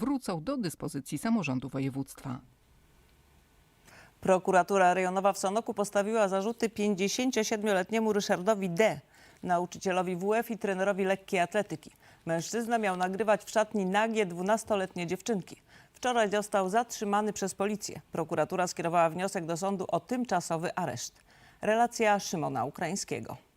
wrócą do dyspozycji samorządu województwa. Prokuratura rejonowa w Sanoku postawiła zarzuty 57-letniemu Ryszardowi D., nauczycielowi WF i trenerowi lekkiej atletyki. Mężczyzna miał nagrywać w szatni nagie 12-letnie dziewczynki. Wczoraj został zatrzymany przez policję. Prokuratura skierowała wniosek do sądu o tymczasowy areszt. Relacja Szymona Ukraińskiego.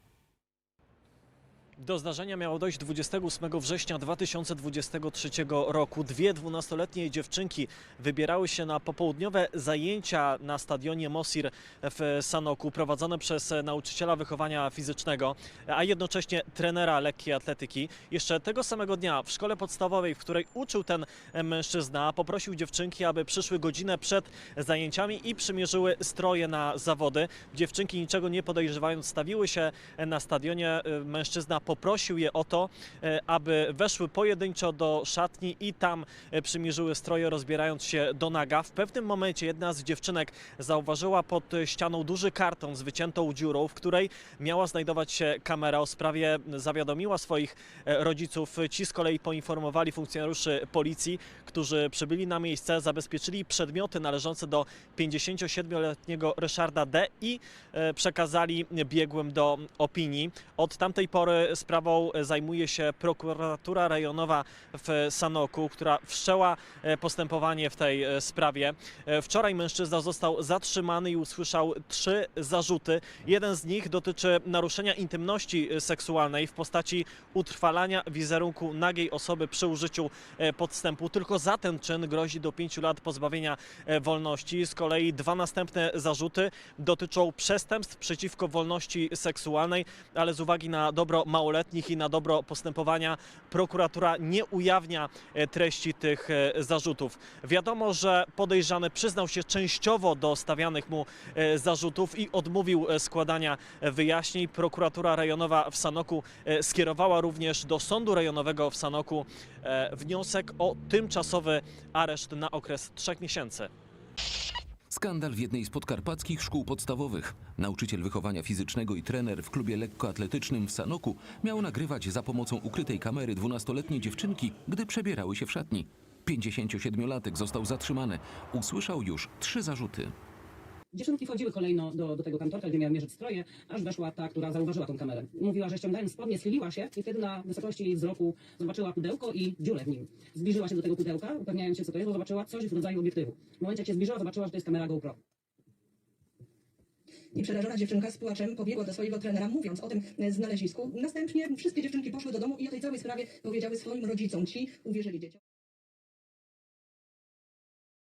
Do zdarzenia miało dojść 28 września 2023 roku. Dwie dwunastoletnie dziewczynki wybierały się na popołudniowe zajęcia na stadionie Mosir w Sanoku, prowadzone przez nauczyciela wychowania fizycznego, a jednocześnie trenera lekkiej atletyki. Jeszcze tego samego dnia w szkole podstawowej, w której uczył ten mężczyzna, poprosił dziewczynki, aby przyszły godzinę przed zajęciami i przymierzyły stroje na zawody. Dziewczynki niczego nie podejrzewając stawiły się na stadionie. Mężczyzna poprosił je o to, e, aby weszły pojedynczo do szatni i tam e, przymierzyły stroje, rozbierając się do naga. W pewnym momencie jedna z dziewczynek zauważyła pod ścianą duży karton z wyciętą dziurą, w której miała znajdować się kamera. O sprawie zawiadomiła swoich e, rodziców. Ci z kolei poinformowali funkcjonariuszy policji, którzy przybyli na miejsce, zabezpieczyli przedmioty należące do 57-letniego Ryszarda D. i przekazali biegłym do opinii. Od tamtej pory sprawą zajmuje się prokuratura rejonowa w Sanoku, która wszczęła e, postępowanie w tej e, sprawie. E, Wczoraj mężczyzna został zatrzymany i usłyszał trzy zarzuty. Jeden z nich dotyczy naruszenia intymności e, seksualnej w postaci utrwalania wizerunku nagiej osoby przy użyciu e, podstępu. Tylko za ten czyn grozi do pięciu lat pozbawienia e, wolności. Z kolei dwa następne zarzuty dotyczą przestępstw przeciwko wolności seksualnej, ale z uwagi na dobro małoletnich i na dobro postępowania prokuratura nie ujawnia e, treści tych e, zarzutów. Wiadomo, że podejrzany przyznał się częściowo do stawianych mu e, zarzutów i odmówił składania wyjaśnień. Prokuratura rejonowa w Sanoku skierowała również do sądu rejonowego w Sanoku wniosek o tymczasowy areszt na okres trzech miesięcy. Skandal w jednej z podkarpackich szkół podstawowych. Nauczyciel wychowania fizycznego i trener w klubie lekkoatletycznym w Sanoku miał nagrywać za pomocą ukrytej kamery 12-letnie dziewczynki, gdy przebierały się w szatni. 57-latek został zatrzymany. Usłyszał już trzy zarzuty. Dziewczynki wchodziły kolejno do, do tego kantorka, gdzie miały mierzyć stroje, aż weszła ta, która zauważyła tą kamerę. Mówiła, że ściągając spodnie schyliła się i wtedy na wysokości jej wzroku zobaczyła pudełko i dziurę w nim. Zbliżyła się do tego pudełka, upewniając się co to jest, bo zobaczyła coś w rodzaju obiektywu. W momencie jak się zbliżyła, zobaczyła, że to jest kamera GoPro. I przerażona dziewczynka z płaczem pobiegła do swojego trenera, mówiąc o tym znalezisku. Następnie wszystkie dziewczynki poszły do domu i o tej całej sprawie powiedziały swoim rodzicom. Ci uwierzyli dzieciom.